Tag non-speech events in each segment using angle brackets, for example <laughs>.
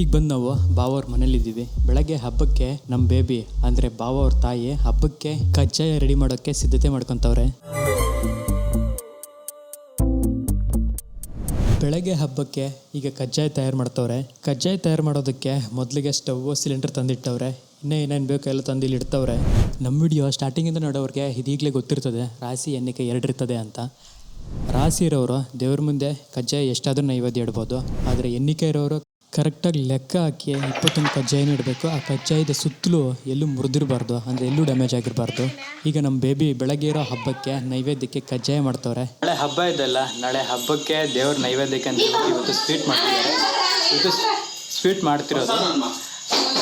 ಈಗ ಬಂದು ನಾವು ಬಾವವ್ರ ಮನೇಲಿದ್ದೀವಿ ಬೆಳಗ್ಗೆ ಹಬ್ಬಕ್ಕೆ ನಮ್ಮ ಬೇಬಿ ಅಂದರೆ ಬಾವವ್ರ ತಾಯಿ ಹಬ್ಬಕ್ಕೆ ಕಜ್ಜಾಯ ರೆಡಿ ಮಾಡೋಕ್ಕೆ ಸಿದ್ಧತೆ ಮಾಡ್ಕೊತವ್ರೆ. ಬೆಳಗ್ಗೆ ಹಬ್ಬಕ್ಕೆ ಈಗ ಕಜ್ಜಾಯ ತಯಾರು ಮಾಡ್ತವ್ರೆ. ಕಜ್ಜಾಯ ತಯಾರು ಮಾಡೋದಕ್ಕೆ ಮೊದಲಿಗೆ ಸ್ಟವ್, ಸಿಲಿಂಡರ್ ತಂದಿಟ್ಟವ್ರೆ. ಇನ್ನೂ ಏನೇನು ಬೇಕು ಎಲ್ಲ ತಂದು ಇಲ್ಲಿ ಇಡ್ತವ್ರೆ. ನಮ್ಮ ವಿಡಿಯೋ ಸ್ಟಾರ್ಟಿಂಗಿಂದ ನೋಡೋರಿಗೆ ಇದೀಗಲೇ ಗೊತ್ತಿರ್ತದೆ, ರಾಶಿ ಎಣ್ಣಿಕೆ ಎರಡಿರ್ತದೆ ಅಂತ. ರಾಶಿ ಇರೋರು ದೇವ್ರ ಮುಂದೆ ಕಜ್ಜಾಯ ಎಷ್ಟಾದ್ರೂ ನೈವೇದ್ಯ ಇಡ್ಬೋದು, ಆದರೆ ಎಣ್ಣಿಕೆ ಇರೋರು ಕರೆಕ್ಟಾಗಿ ಲೆಕ್ಕ ಹಾಕಿ ಇಪ್ಪತ್ತೊಂದು ಕಜ್ಜಾಯನ ಇಡಬೇಕು. ಆ ಕಜ್ಜಾಯದ ಸುತ್ತಲೂ ಎಲ್ಲೂ ಮುರಿದಿರಬಾರ್ದು ಅಂದರೆ ಎಲ್ಲೂ ಡ್ಯಾಮೇಜ್ ಆಗಿರಬಾರ್ದು. ಈಗ ನಮ್ಮ ಬೇಬಿ ಬೆಳಗ್ಗೆ ಇರೋ ಹಬ್ಬಕ್ಕೆ ನೈವೇದ್ಯಕ್ಕೆ ಕಜ್ಜಾಯ ಮಾಡ್ತವ್ರೆ. ನಾಳೆ ಹಬ್ಬ ಇದೆಲ್ಲ ನಾಳೆ ಹಬ್ಬಕ್ಕೆ ದೇವ್ರ ನೈವೇದ್ಯಕ್ಕೆ ಅಂತ ಇವತ್ತು ಸ್ವೀಟ್ ಮಾಡ್ತಿದ್ದಾರೆ. ಇದು ಸ್ವೀಟ್ ಮಾಡ್ತಿರೋದು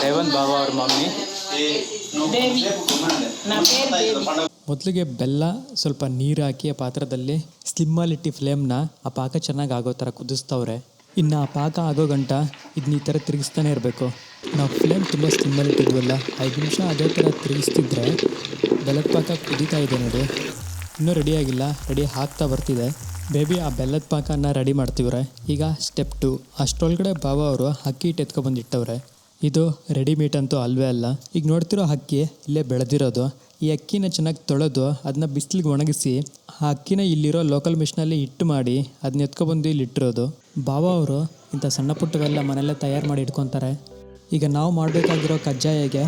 ರೇವನ್ ಬಾಬಾ ಅವ್ರ ಮಮ್ಮಿ. ಮೊದಲಿಗೆ ಬೆಲ್ಲ ಸ್ವಲ್ಪ ನೀರು ಹಾಕಿ ಆ ಪಾತ್ರದಲ್ಲಿ ಸ್ಲಿಮ್ಮಲ್ಲಿಟ್ಟು ಫ್ಲೇಮ್ನ ಆ ಪಾಕ ಚೆನ್ನಾಗಿ ಆಗೋ ಥರ ಕುದಿಸ್ತವ್ರೆ. ಇನ್ನು ಪಾಕ ಆಗೋ ಗಂಟ ಇದನ್ನ ಈ ಥರ ತಿರುಗಿಸ್ತಾನೆ ಇರಬೇಕು. ನಾವು ಫ್ಲೇಮ್ ತುಂಬ ಸ್ಟಿಮ್ಮಲ್ಲಿ ಇಟ್ಟಿದ್ವಲ್ಲ, ಐದು ನಿಮಿಷ ಅದೇ ಥರ ತಿರುಗಿಸ್ತಿದ್ರೆ ಬೆಲ್ಲದ ಪಾಕ ಕುದೀತಾ ಇದೆ ನೋಡಿ. ಇನ್ನೂ ರೆಡಿ ಆಗಿಲ್ಲ ರೆಡಿ ಹಾಕ್ತಾ ಬರ್ತಿದೆ. ಬೇಬಿ ಆ ಬೆಲ್ಲದ ಪಾಕನ ರೆಡಿ ಮಾಡ್ತೀವ್ರೆ. ಈಗ ಸ್ಟೆಪ್ ಟು ಅಷ್ಟೊಳಗಡೆ ಬಾಬಾ ಅವರು ಅಕ್ಕಿ ಹಿಟ್ಟು ಎತ್ಕೊಬಂದು ಇಟ್ಟವ್ರೆ ಇದು ರೆಡಿಮೇಡ್ ಅಂತೂ ಅಲ್ವೇ ಅಲ್ಲ. ಈಗ ನೋಡ್ತಿರೋ ಅಕ್ಕಿ ಇಲ್ಲೇ ಬೆಳೆದಿರೋದು. ಈ ಅಕ್ಕಿನ ಚೆನ್ನಾಗಿ ತೊಳೆದು ಅದನ್ನ ಬಿಸಿಲಿಗೆ ಒಣಗಿಸಿ ಆ ಅಕ್ಕಿನ ಇಲ್ಲಿರೋ ಲೋಕಲ್ ಮಿಷಿನಲ್ಲಿ ಹಿಟ್ಟು ಮಾಡಿ ಅದನ್ನ ಎತ್ಕೊಬಂದು ಇಲ್ಲಿ ಇಟ್ಟಿರೋದು. ಬಾವ ಅವರು ಇಂಥ ಸಣ್ಣ ಪುಟ್ಟವೆಲ್ಲ ಮನೆಯಲ್ಲೇ ತಯಾರು ಮಾಡಿ ಇಟ್ಕೊತಾರೆ. ಈಗ ನಾವು ಮಾಡಬೇಕಾಗಿರೋ ಕಜ್ಜಾಯಗೆ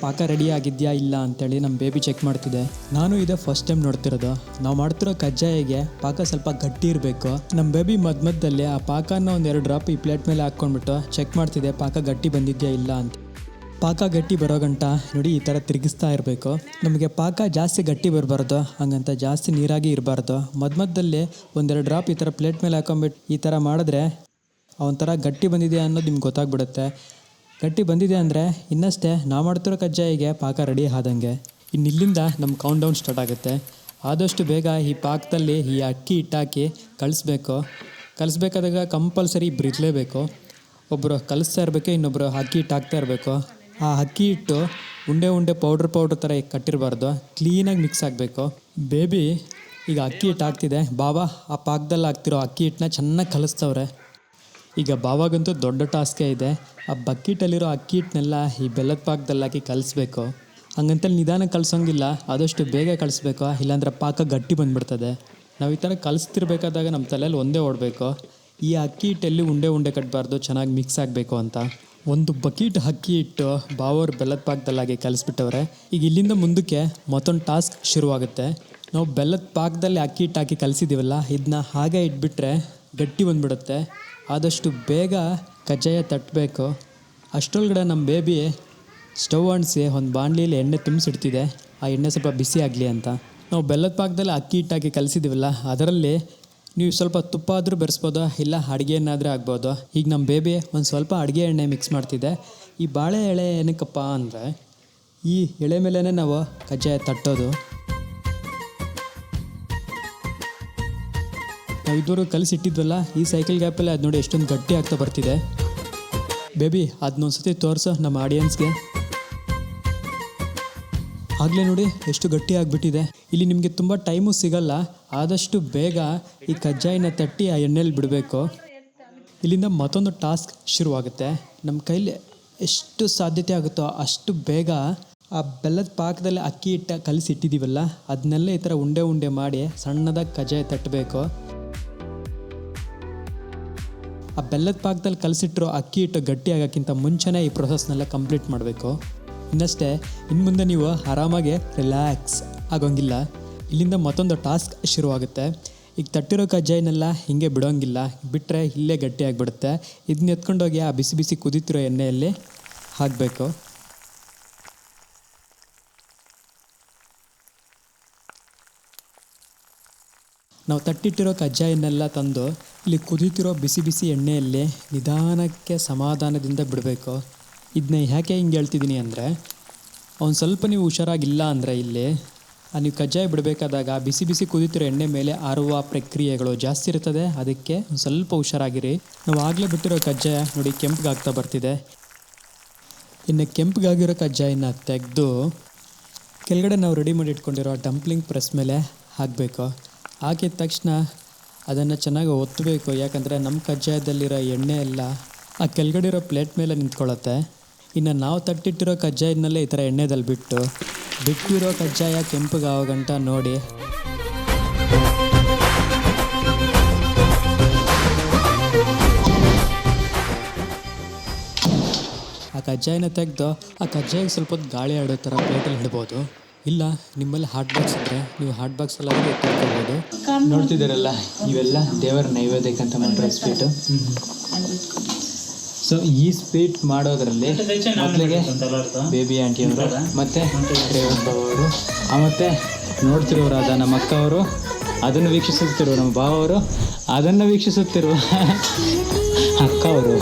ಪಾಕ ರೆಡಿ ಆಗಿದೆಯಾ ಇಲ್ಲ ಅಂತೇಳಿ ನಮ್ಮ ಬೇಬಿ ಚೆಕ್ ಮಾಡ್ತಿದೆ. ನಾನು ಇದೇ ಫಸ್ಟ್ ಟೈಮ್ ನೋಡ್ತಿರೋದು. ನಾವು ಮಾಡ್ತಿರೋ ಕಜ್ಜಾಯಿಗೆ ಪಾಕ ಸ್ವಲ್ಪ ಗಟ್ಟಿ ಇರಬೇಕು. ನಮ್ಮ ಬೇಬಿ ಮಧ್ಯ ಮಧ್ಯದಲ್ಲಿ ಆ ಪಾಕನ ಒಂದು ಎರಡು ಡ್ರಾಪ್ ಈ ಪ್ಲೇಟ್ ಮೇಲೆ ಹಾಕ್ಕೊಂಡ್ಬಿಟ್ಟು ಚೆಕ್ ಮಾಡ್ತಿದೆ ಪಾಕ ಗಟ್ಟಿ ಬಂದಿದೆಯಾ ಇಲ್ಲ ಅಂತ. ಪಾಕ ಗಟ್ಟಿ ಬರೋ ಗಂಟ ನೋಡಿ ಈ ಥರ ತಿರುಗಿಸ್ತಾ ಇರಬೇಕು. ನಮಗೆ ಪಾಕ ಜಾಸ್ತಿ ಗಟ್ಟಿ ಬರಬಾರ್ದು, ಹಂಗಂತ ಜಾಸ್ತಿ ನೀರಾಗಿ ಇರಬಾರ್ದು. ಮಧ್ಯ ಒಂದೆರಡು ಡ್ರಾಪ್ ಈ ಥರ ಪ್ಲೇಟ್ ಮೇಲೆ ಹಾಕೊಂಬಿಟ್ಟು ಈ ಥರ ಮಾಡಿದ್ರೆ ಒಂಥರ ಗಟ್ಟಿ ಬಂದಿದೆ ಅನ್ನೋದು ನಿಮ್ಗೆ ಗೊತ್ತಾಗ್ಬಿಡುತ್ತೆ. ಗಟ್ಟಿ ಬಂದಿದೆ ಅಂದರೆ ಇನ್ನಷ್ಟೇ ನಾವು ಮಾಡ್ತಿರೋ ಕಜ್ಜಾಯಿಗೆ ಪಾಕ ರೆಡಿ ಆದಂಗೆ. ಇನ್ನು ಇಲ್ಲಿಂದ ನಮ್ಮ ಕೌಂಟ್ ಡೌನ್ ಸ್ಟಾರ್ಟ್ ಆಗುತ್ತೆ. ಆದಷ್ಟು ಬೇಗ ಈ ಪಾಕದಲ್ಲಿ ಈ ಅಕ್ಕಿ ಹಿಟ್ಟಾಕಿ ಕಳಿಸ್ಬೇಕು ಕಲಿಸ್ಬೇಕಾದಾಗ ಕಂಪಲ್ಸರಿ ಬ್ರಿಜ್ಲೇಬೇಕು ಒಬ್ಬರು ಕಲಿಸ್ತಾ ಇರಬೇಕು ಇನ್ನೊಬ್ಬರು ಅಕ್ಕಿ ಹಿಟ್ಟು ಹಾಕ್ತಾ ಇರಬೇಕು. ಆ ಅಕ್ಕಿ ಹಿಟ್ಟು ಉಂಡೆ ಉಂಡೆ ಪೌಡ್ರ್ ಪೌಡ್ರ್ ಥರ ಕಟ್ಟಿರಬಾರ್ದು. ಕ್ಲೀನಾಗಿ ಮಿಕ್ಸ್ ಆಗಬೇಕು. ಬೇಬಿ ಈಗ ಅಕ್ಕಿ ಹಿಟ್ಟು ಹಾಕ್ತಿದೆ ಬಾಬಾ, ಆ ಪಾಕದಲ್ಲಿ ಹಾಕ್ತಿರೋ ಅಕ್ಕಿ ಹಿಟ್ಟನ್ನ ಚೆನ್ನಾಗಿ ಕಲಿಸ್ತವ್ರೆ. ಈಗ ಬಾವಾಗಂತೂ ದೊಡ್ಡ ಟಾಸ್ಕೇ ಇದೆ. ಆ ಬಕೆಟಲ್ಲಿರೋ ಅಕ್ಕಿ ಹಿಟ್ಟನ್ನೆಲ್ಲ ಈ ಬೆಲ್ಲದ ಪಾಕದಲ್ಲಿ ಹಾಕಿ ಕಲಿಸ್ಬೇಕು. ಹಂಗಂತಲ್ಲಿ ನಿಧಾನ ಕಲಿಸೋಂಗಿಲ್ಲ. ಆದಷ್ಟು ಬೇಗ ಕಲಿಸ್ಬೇಕು. ಇಲ್ಲಾಂದ್ರೆ ಪಾಕ ಗಟ್ಟಿ ಬಂದ್ಬಿಡ್ತದೆ. ನಾವು ಈ ಥರ ಕಲಿಸ್ತಿರ್ಬೇಕಾದಾಗ ನಮ್ಮ ತಲೆಯಲ್ಲಿ ಒಂದೇ ಓಡಬೇಕು. ಈ ಅಕ್ಕಿ ಹಿಟ್ಟಲ್ಲಿ ಉಂಡೆ ಉಂಡೆ ಕಟ್ಟಬಾರ್ದು ಚೆನ್ನಾಗಿ ಮಿಕ್ಸ್ ಆಗಬೇಕು ಅಂತ. ಒಂದು ಬಕೀಟ್ ಅಕ್ಕಿ ಹಿಟ್ಟು ಬಾವರ್ ಬೆಲ್ಲದ ಪಾಕದಲ್ಲಾಗಿ ಕಲಿಸ್ಬಿಟ್ಟವ್ರೆ. ಈಗ ಇಲ್ಲಿಂದ ಮುಂದಕ್ಕೆ ಮತ್ತೊಂದು ಟಾಸ್ಕ್ ಶುರುವಾಗುತ್ತೆ. ನಾವು ಬೆಲ್ಲದ ಪಾಕದಲ್ಲಿ ಅಕ್ಕಿ ಹಿಟ್ಟು ಹಾಕಿ ಕಲಿಸಿದ್ದೀವಲ್ಲ ಇದನ್ನ ಹಾಗೆ ಇಟ್ಬಿಟ್ರೆ ಗಟ್ಟಿ ಬಂದ್ಬಿಡುತ್ತೆ. ಆದಷ್ಟು ಬೇಗ ಕಜ್ಜಾಯ ತಟ್ಟಬೇಕು ಅಷ್ಟೊಳಗಡೆ ನಮ್ಮ ಬೇಬಿ ಸ್ಟವ್ ಅಣಿಸಿ ಒಂದು ಬಾಣಲಿಯಲ್ಲಿ ಎಣ್ಣೆ ತುಂಬಿಸಿಡ್ತಿದೆ. ಆ ಎಣ್ಣೆ ಸ್ವಲ್ಪ ಬಿಸಿ ಆಗಲಿ ಅಂತ. ನಾವು ಬೆಲ್ಲದ ಪಾಕದಲ್ಲಿ ಅಕ್ಕಿ ಹಿಟ್ಟಾಕಿ ಕಲಿಸಿದ್ದೀವಲ್ಲ ಅದರಲ್ಲಿ ನೀವು ಸ್ವಲ್ಪ ತುಪ್ಪ ಆದರೂ ಬೆರೆಸ್ಬೋದು? ಇಲ್ಲ ಅಡುಗೆ ಆಗ್ಬೋದು? ಈಗ ನಮ್ಮ ಬೇಬಿ ಒಂದು ಸ್ವಲ್ಪ ಅಡುಗೆ ಎಣ್ಣೆ ಮಿಕ್ಸ್ ಮಾಡ್ತಿದೆ. ಈ ಬಾಳೆ ಎಳೆ ಏನಕ್ಕಪ್ಪ ಅಂದರೆ, ಈ ಎಳೆ ಮೇಲೇ ನಾವು ಕಜ್ಜಾಯ ತಟ್ಟೋದು. ನಾವು ಇದುವರೆಗೂ ಕಲಿಸಿಟ್ಟಿದ್ವಲ್ಲ ಈ ಸೈಕಲ್ ಗ್ಯಾಪಲ್ಲಿ ಅದು ನೋಡಿ ಎಷ್ಟೊಂದು ಗಟ್ಟಿ ಆಗ್ತಾ ಬರ್ತಿದೆ. ಬೇಬಿ ಅದನ್ನೊಂದ್ಸತಿ ತೋರಿಸು ನಮ್ಮ ಆಡಿಯನ್ಸ್ಗೆ ಆಗಲೇ ನೋಡಿ ಎಷ್ಟು ಗಟ್ಟಿ ಆಗಿಬಿಟ್ಟಿದೆ. ಇಲ್ಲಿ ನಿಮಗೆ ತುಂಬ ಟೈಮು ಸಿಗಲ್ಲ. ಆದಷ್ಟು ಬೇಗ ಈ ಕಜ್ಜಾಯನ ತಟ್ಟಿ ಆ ಎಣ್ಣೆಲಿ ಬಿಡಬೇಕು. ಇಲ್ಲಿಂದ ಮತ್ತೊಂದು ಟಾಸ್ಕ್ ಶುರುವಾಗುತ್ತೆ. ನಮ್ಮ ಕೈಲಿ ಎಷ್ಟು ಸಾಧ್ಯತೆ ಆಗುತ್ತೋ ಅಷ್ಟು ಬೇಗ ಆ ಬೆಲ್ಲದ ಪಾಕದಲ್ಲಿ ಅಕ್ಕಿ ಇಟ್ಟ ಕಲಿಸಿ ಇಟ್ಟಿದ್ದೀವಲ್ಲ ಅದನ್ನೆಲ್ಲ ಈ ಥರ ಉಂಡೆ ಉಂಡೆ ಮಾಡಿ ಸಣ್ಣದಾಗಿ ಕಜ್ಜಾಯ ತಟ್ಟಬೇಕು ಆ ಬೆಲ್ಲದ ಪಾಕದಲ್ಲಿ ಕಲಸಿಟ್ಟಿರೋ ಅಕ್ಕಿ ಹಿಟ್ಟು ಗಟ್ಟಿ ಆಗೋಕ್ಕಿಂತ ಮುಂಚೆನೇ ಈ ಪ್ರೊಸೆಸ್ನೆಲ್ಲ ಕಂಪ್ಲೀಟ್ ಮಾಡಬೇಕು. ಇನ್ನಷ್ಟೇ ಇನ್ನು ಮುಂದೆ ನೀವು ಆರಾಮಾಗಿ ರಿಲ್ಯಾಕ್ಸ್ ಆಗೋಂಗಿಲ್ಲ. ಇಲ್ಲಿಂದ ಮತ್ತೊಂದು ಟಾಸ್ಕ್ ಶುರುವಾಗುತ್ತೆ. ಈಗ ತಟ್ಟಿರೋ ಕಜ್ಜಾಯನ್ನೆಲ್ಲ ಹಿಂಗೆ ಬಿಡೋಂಗಿಲ್ಲ. ಬಿಟ್ಟರೆ ಇಲ್ಲೇ ಗಟ್ಟಿಯಾಗಿಬಿಡುತ್ತೆ ಇದನ್ನ ಎತ್ಕೊಂಡೋಗಿ ಆ ಬಿಸಿ ಬಿಸಿ ಕುದಿತಿರೋ ಎಣ್ಣೆಯಲ್ಲಿ ಹಾಕಬೇಕು. ನಾವು ತಟ್ಟಿಟ್ಟಿರೋ ಕಜ್ಜಾಯನ್ನೆಲ್ಲ ತಂದು ಇಲ್ಲಿ ಕುದೀತಿರೋ ಬಿಸಿ ಬಿಸಿ ಎಣ್ಣೆಯಲ್ಲಿ ನಿಧಾನಕ್ಕೆ ಸಮಾಧಾನದಿಂದ ಬಿಡಬೇಕು. ಇದನ್ನ ಯಾಕೆ ಹಿಂಗೆ ಹೇಳ್ತಿದ್ದೀನಿ ಅಂದರೆ, ಅವ್ನು ಸ್ವಲ್ಪ ನೀವು ಹುಷಾರಾಗಿಲ್ಲ ಅಂದರೆ ಇಲ್ಲಿ ನೀವು ಕಜ್ಜಾಯ ಬಿಡಬೇಕಾದಾಗ ಬಿಸಿ ಬಿಸಿ ಕುದಿತಿರೋ ಎಣ್ಣೆ ಮೇಲೆ ಆರುವ ಪ್ರಕ್ರಿಯೆಗಳು ಜಾಸ್ತಿ ಇರ್ತದೆ ಅದಕ್ಕೆ ಸ್ವಲ್ಪ ಹುಷಾರಾಗಿರಿ. ನಾವು ಆಗಲೇ ಬಿಟ್ಟಿರೋ ಕಜ್ಜಾಯ ನೋಡಿ ಕೆಂಪಗಾಗ್ತಾ ಬರ್ತಿದೆ. ಇನ್ನು ಕೆಂಪಗಾಗಿರೋ ಕಜ್ಜಾಯನ್ನ ತೆಗೆದು ಕೆಳಗಡೆ ನಾವು ರೆಡಿ ಮಾಡಿ ಇಟ್ಕೊಂಡಿರೋ ಡಂಪ್ಲಿಂಗ್ ಪ್ರೆಸ್ ಮೇಲೆ ಹಾಕಬೇಕು. ಹಾಕಿದ ತಕ್ಷಣ ಅದನ್ನು ಚೆನ್ನಾಗಿ ಒತ್ತಬೇಕು. ಯಾಕಂದರೆ ನಮ್ಮ ಕಜ್ಜಾಯದಲ್ಲಿರೋ ಎಣ್ಣೆ ಎಲ್ಲ ಆ ಕೆಳಗಡೆ ಇರೋ ಪ್ಲೇಟ್ ಮೇಲೆ ನಿಂತ್ಕೊಳ್ಳುತ್ತೆ. ಇನ್ನು ನಾವು ತಟ್ಟಿಟ್ಟಿರೋ ಕಜ್ಜಾಯದಲ್ಲೇ ಈ ಥರ ಎಣ್ಣೆದಲ್ಲಿ ಬಿಟ್ಟು ಬಿಟ್ಟಿರೋ ಕಜ್ಜಾಯ ಕೆಂಪುಗಾವಗಂಟ ಗಂಟ ನೋಡಿ. ಆ ಕಜ್ಜಾಯನ ತೆಗೆದು ಆ ಕಜ್ಜಾಯಿಗೆ ಸ್ವಲ್ಪ ಹೊತ್ತು ಗಾಳಿ ಆಡೋ ಥರ ಪ್ಲೇಟಲ್ಲಿ ಇಡ್ಬೋದು. ಇಲ್ಲ ನಿಮ್ಮಲ್ಲಿ ಹಾಟ್ ಬಾಕ್ಸ್ ಇದ್ರೆ ನೀವು ಹಾಟ್ ಬಾಕ್ಸ್ ಎಲ್ಲ ಎತ್ತಿಟ್ಕೊಬೋದು ನೋಡ್ತಿದ್ದೀರಲ್ಲ ಇವೆಲ್ಲ ದೇವರ ನೈವೇದ್ಯಕ್ಕಂತ ಮಾಡಿರೋ ಸ್ವೀಟು ಸೊ ಈ ಸ್ವೀಟ್ ಮಾಡೋದ್ರಲ್ಲಿ ಮೊದಲಿಗೆ ಬೇಬಿ ಆಂಟಿ ಅವರು ಮತ್ತೆ ಅವರು ಮತ್ತೆ ನೋಡ್ತಿರೋರಾದ ನಮ್ಮ ಅಕ್ಕ ಅವರು ಅದನ್ನು ವೀಕ್ಷಿಸುತ್ತಿರುವ ನಮ್ಮ ಭಾವ ಅವರು ಅದನ್ನು ವೀಕ್ಷಿಸುತ್ತಿರುವ <laughs> ಅಕ್ಕ ಅವರು.